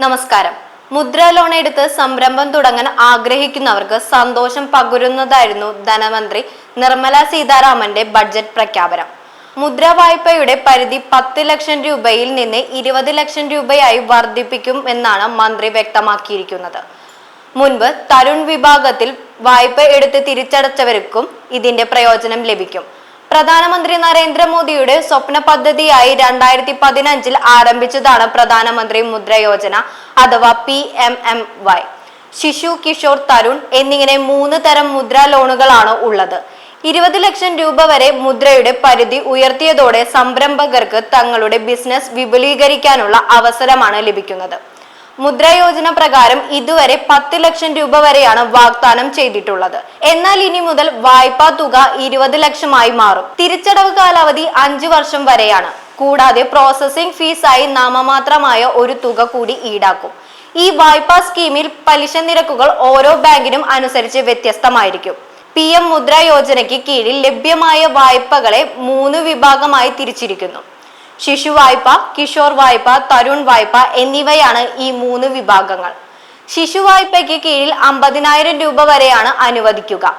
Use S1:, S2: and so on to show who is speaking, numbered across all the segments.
S1: നമസ്കാരം. മുദ്ര ലോൺ എടുത്ത് സംരംഭം തുടങ്ങാൻ ആഗ്രഹിക്കുന്നവർക്ക് സന്തോഷം പകരുന്നതായിരുന്നു ധനമന്ത്രി നിർമ്മല സീതാരാമന്റെ ബഡ്ജറ്റ് പ്രഖ്യാപനം. മുദ്ര വായ്പയുടെ പരിധി പത്ത് ലക്ഷം രൂപയിൽ നിന്ന് ഇരുപത് ലക്ഷം രൂപയായി വർദ്ധിപ്പിക്കും എന്നാണ് മന്ത്രി വ്യക്തമാക്കിയിരിക്കുന്നത്. മുൻപ് തരുൺ വിഭാഗത്തിൽ വായ്പ എടുത്ത് തിരിച്ചടച്ചവർക്കും ഇതിന്റെ പ്രയോജനം ലഭിക്കും. പ്രധാനമന്ത്രി നരേന്ദ്രമോദിയുടെ സ്വപ്ന പദ്ധതിയായി രണ്ടായിരത്തി പതിനഞ്ചിൽ ആരംഭിച്ചതാണ് പ്രധാനമന്ത്രി മുദ്ര യോജന അഥവാ പി എം എം വൈ. ശിശു കിഷോർ തരുൺ എന്നിങ്ങനെ മൂന്ന് തരം മുദ്ര ലോണുകളാണ് ഉള്ളത്. ഇരുപത് ലക്ഷം രൂപ വരെ മുദ്രയുടെ പരിധി ഉയർത്തിയതോടെ സംരംഭകർക്ക് തങ്ങളുടെ ബിസിനസ് വിപുലീകരിക്കാനുള്ള അവസരമാണ് ലഭിക്കുന്നത്. മുദ്ര യോജന പ്രകാരം ഇതുവരെ പത്ത് ലക്ഷം രൂപ വരെയാണ് വാഗ്ദാനം ചെയ്തിട്ടുള്ളത്. എന്നാൽ ഇനി മുതൽ വായ്പാ തുക ഇരുപത് ലക്ഷമായി മാറും. തിരിച്ചടവ് കാലാവധി അഞ്ചു വർഷം വരെയാണ്. കൂടാതെ പ്രോസസ്സിംഗ് ഫീസായി നാമമാത്രമായ ഒരു തുക കൂടി ഈടാക്കും. ഈ വായ്പാ സ്കീമിൽ പലിശ നിരക്കുകൾ ഓരോ ബാങ്കിനും അനുസരിച്ച് വ്യത്യസ്തമായിരിക്കും. പി എം മുദ്ര യോജനയ്ക്ക് കീഴിൽ ലഭ്യമായ വായ്പകളെ മൂന്ന് വിഭാഗമായി തിരിച്ചിരിക്കുന്നു. ശിശു വായ്പ കിഷോർ വായ്പ തരുൺ വായ്പ എന്നിവയാണ് ഈ മൂന്ന് വിഭാഗങ്ങൾ. ശിശു വായ്പയ്ക്ക് കീഴിൽ അമ്പതിനായിരം രൂപ വരെയാണ് അനുവദിക്കുക.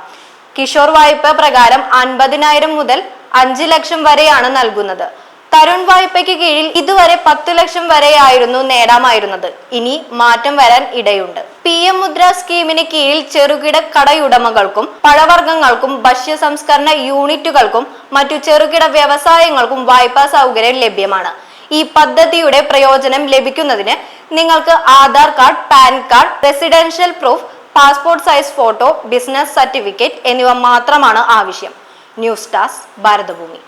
S1: കിഷോർ വായ്പ പ്രകാരം അൻപതിനായിരം മുതൽ അഞ്ച് ലക്ഷം വരെയാണ് നൽകുന്നത്. തരുൺ വായ്പയ്ക്ക് കീഴിൽ ഇതുവരെ പത്ത് ലക്ഷം വരെയായിരുന്നു നേടാമായിരുന്നത്. ഇനി മാറ്റം വരാൻ ഇടയുണ്ട്. പി എം മുദ്ര സ്കീമിന് കീഴിൽ ചെറുകിട കടയുടമകൾക്കും പഴവർഗങ്ങൾക്കും ഭക്ഷ്യ സംസ്കരണ യൂണിറ്റുകൾക്കും മറ്റു ചെറുകിട വ്യവസായങ്ങൾക്കും വായ്പാ സൗകര്യം ലഭ്യമാണ്. ഈ പദ്ധതിയുടെ പ്രയോജനം ലഭിക്കുന്നതിന് നിങ്ങൾക്ക് Aadhaar card PAN card residential proof passport size photo business certificate എന്നിവ മാത്രമാണ് ആവശ്യം. News desk Bharathabhoomi.